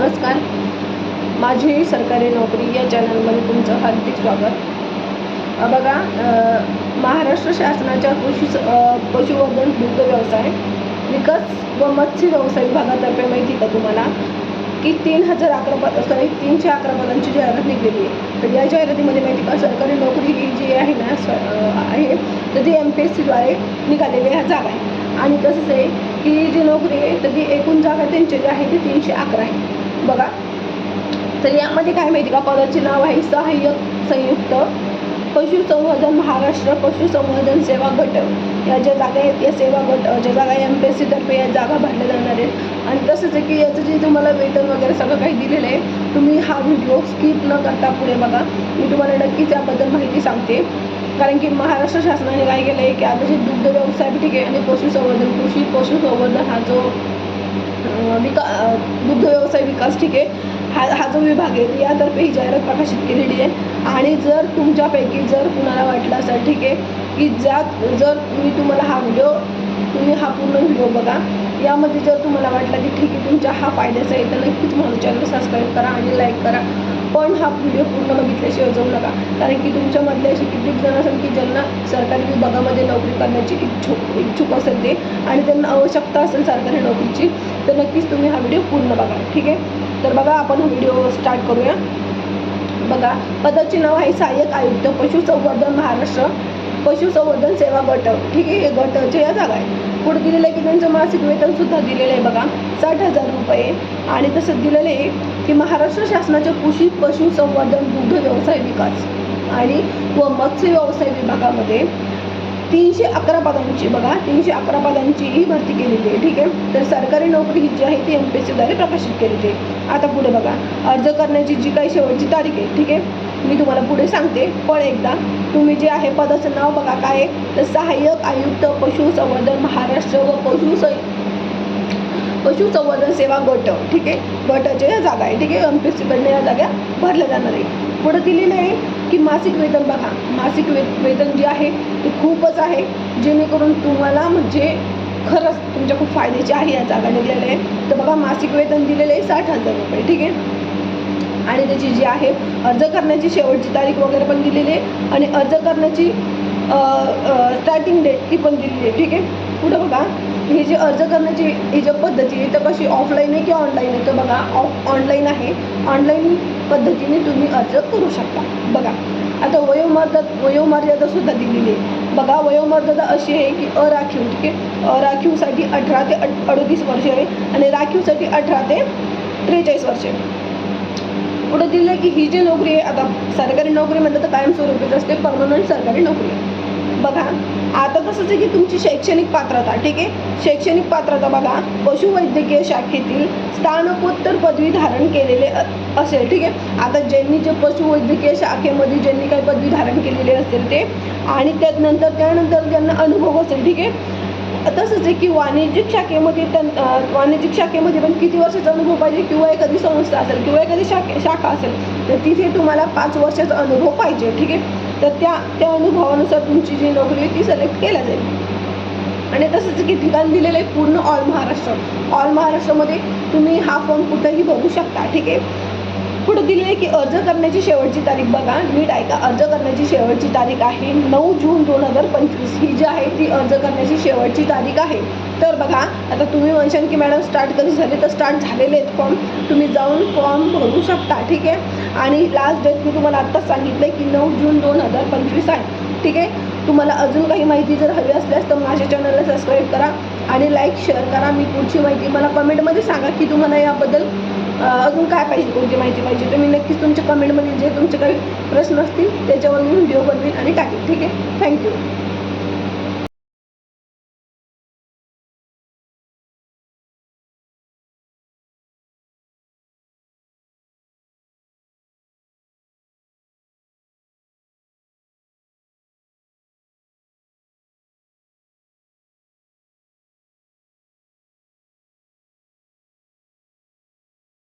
नमस्कार. माझी सरकारी नोकरी या चॅनलमध्ये तुमचं हार्दिक स्वागत. बघा महाराष्ट्र शासनाच्या कृषी पशुवर्धन दुग्ध व्यवसाय विकास व मत्स्य व्यवसाय विभागातर्फे माहिती का तुम्हाला? की तीन हजार अकरा पद सॉरी तीनशे अकरा पदांची जाहिरात निघलेली आहे. तर या जाहिरातीमध्ये माहिती का सरकारी नोकरी ही जी आहे ना स- आहे तर ती एम पी एस सीद्वारे निघालेली ह्या जागा आहे. आणि तसंच आहे की ही जी नोकरी आहे तर ती एकूण जागा त्यांची जी आहे ती तीनशे अकरा आहे. बघा. तर यामध्ये काय माहिती का? पदाचे नाव आहे सहाय्यक संयुक्त पशुसंवर्धन महाराष्ट्र पशुसंवर्धन सेवा गट. या ज्या जागा आहेत या सेवा गट ज्या जागा एम पी एस सीतर्फे या जागा भरल्या जाणार आहेत. आणि तसंच आहे की याचं जे तुम्हाला वेतन वगैरे सगळं काही दिलेलं आहे तुम्ही हा व्हिडिओ स्किप न करता पुढे बघा. मी तुम्हाला नक्कीच याबद्दल माहिती सांगते. कारण की महाराष्ट्र शासनाने काय केलं आहे की आता जे दुग्ध व्यवसाय ठीक आहे आणि पशुसंवर्धन कृषी पशुसंवर्धन हा जो विका दुग्ध व्यवसाय विकास ठीक आहे. हा हा जो विभाग आहे यातर्फे ही जाहिरात प्रकाशित केलेली आहे. आणि जर तुमच्यापैकी जर कुणाला वाटलं असेल ठीक आहे की ज्यात जर मी तुम्हाला हा व्हिडिओ तुम्ही हा पूर्ण व्हिडिओ बघा. यामध्ये जर तुम्हाला वाटलं की ठीक आहे तुमच्या हा फायद्याचा आहे तर नक्कीच माझं चॅनल सबस्क्राईब करा आणि लाईक करा. पण हा व्हिडिओ पूर्ण बघितल्याशिवाय जाऊ नका. कारण की तुमच्यामधले असे कित्येक जण असेल की ज्यांना सरकारी विभागामध्ये नोकरी करण्याची इच्छुक इच्छुक असेल ते आणि त्यांना आवश्यकता असेल सरकारी नोकरीची तर नक्कीच तुम्ही हा व्हिडिओ पूर्ण बघा. ठीक आहे? तर बघा आपण हा व्हिडिओ स्टार्ट करूया. बघा पदाचे नाव आहे सहाय्यक आयुक्त पशुसंवर्धन महाराष्ट्र पशुसंवर्धन सेवा गट. ठीक आहे? हे गटाच्या या जागा आहे पुढे दिलेलं आहे की त्यांचं मासिक वेतनसुद्धा दिलेलं आहे बघा. साठ हजार रुपये. आणि तसंच दिलेलं आहे की महाराष्ट्र शासनाच्या कृषी पशुसंवर्धन दुग्ध व्यवसाय विकास आणि व मत्स्य व्यवसाय विभागामध्ये तीनशे अकरा पदांची बघा तीनशे अकरा पदांची ही भरती केलेली आहे ठीक आहे? तर सरकारी नोकरी ही जी आहे ती एम पी एस सीद्वारे प्रकाशित केलेली आहे. आता पुढे बघा अर्ज करण्याची जी काही शेवटची तारीख आहे ठीक आहे? मी तुम्हाला पुढे सांगते पण एकदा तुम्ही जे आहे पदाचं नाव बघा काय आहे? तर सहाय्यक आयुक्त पशुसंवर्धन महाराष्ट्र व पशुस पशुसंवर्धन सेवा गट ठीक आहे? गटाच्या या जागा आहे ठीक आहे? एम पी एस सीकडनं या जागा भरल्या जाणार आहे पुढं दिलेलं आहे की मासिक वेतन बघा. मासिक वे वेतन जे आहे ते खूपच आहे. जेणेकरून तुम्हाला म्हणजे खरंच तुमच्या खूप फायद्याची आहे या जागा निघलेल्या आहे तर बघा मासिक वेतन दिलेलं आहे साठ हजार रुपये ठीक आहे? आणि त्याची जी आहे अर्ज करण्याची शेवटची तारीख वगैरे पण दिलेली आहे. आणि अर्ज करण्याची स्टार्टिंग डेट ती पण दिलेली आहे ठीक आहे? पुढं बघा. ही जे अर्ज करण्याची ही जी पद्धती आहे तर कशी ऑफलाईन आहे की ऑनलाईन आहे? तर बघा ऑफ ऑनलाईन आहे. ऑनलाईन पद्धतीने तुम्ही अर्ज करू शकता. बघा आता वयोमर्यादा वयोमर्यादासुद्धा दिलेली आहे. बघा वयोमर्यादा अशी आहे की अराखीव ठीक आहे? अराखीवसाठी अठरा ते अडतीस वर्ष आहे आणि राखीवसाठी अठरा ते त्रेचाळीस वर्ष आहे. पुढे दिलं आहे की ही जी नोकरी आहे आता सरकारी नोकरी म्हटलं तर कायमस्वरूपीच असते परमनंट सरकारी नोकरी आहे. बघा आता तसंच आहे की तुमची शैक्षणिक पात्रता ठीक आहे? शैक्षणिक पात्रता बघा पशुवैद्यकीय शाखेतील स्थानकोत्तर पदवी धारण केलेले असेल ठीक आहे? आता ज्यांनी जे पशुवैद्यकीय शाखेमध्ये ज्यांनी काही पदवी धारण केलेली असेल ते आणि त्यानंतर त्यानंतर ज्यांना अनुभव असेल ठीक आहे? तसंच आहे की वाणिज्यिक शाखेमध्ये त्यां वाणिज्यिक शाखेमध्ये पण किती वर्षाचा अनुभव पाहिजे? किंवा एखादी संस्था असेल किंवा एखादी शाखे शाखा असेल तर तिथे तुम्हाला पाच वर्षाचा अनुभव पाहिजे ठीक आहे? तर त्या त्या अनुभवानुसार तुमची जी नोकरी आहे ती सिलेक्ट केल्या जाईल. आणि तसंच की ठिकाण दिलेलं आहे पूर्ण ऑल महाराष्ट्र. ऑल महाराष्ट्रामध्ये तुम्ही हा फॉर्म कुठेही बघू शकता ठीक आहे? पुढे दिली आहे की अर्ज करण्याची शेवटची तारीख बघा. नीट ऐका अर्ज करण्याची शेवटची तारीख आहे नऊ जून दोन हजार पंचवीस. ही जी आहे ती अर्ज करण्याची शेवटची तारीख आहे. तर बघा आता तुम्ही म्हणशाल की मॅडम स्टार्ट कधी झाले? तर स्टार्ट झालेले आहेत फॉर्म तुम्ही जाऊन फॉर्म भरू शकता ठीक आहे? आणि लास्ट डेट मी तुम्हाला आत्ताच सांगितलं आहे की नऊ जून दोन हजार पंचवीस आहे. ठीक आहे? तुम्हाला अजून काही माहिती जर हवी असल्यास तर माझ्या चॅनलला सबस्क्राईब करा. आणि लाईक शेअर करा. मी पुढची माहिती मला कमेंटमध्ये सांगा की तुम्हाला याबद्दल अजून काय पाहिजे कोणती माहिती पाहिजे. तर मी नक्कीच तुमच्या कमेंटमध्ये जे तुमचे काही प्रश्न असतील त्याच्यावर मी व्हिडिओ बनवेन आणि टाकेन. ठीक आहे? थँक्यू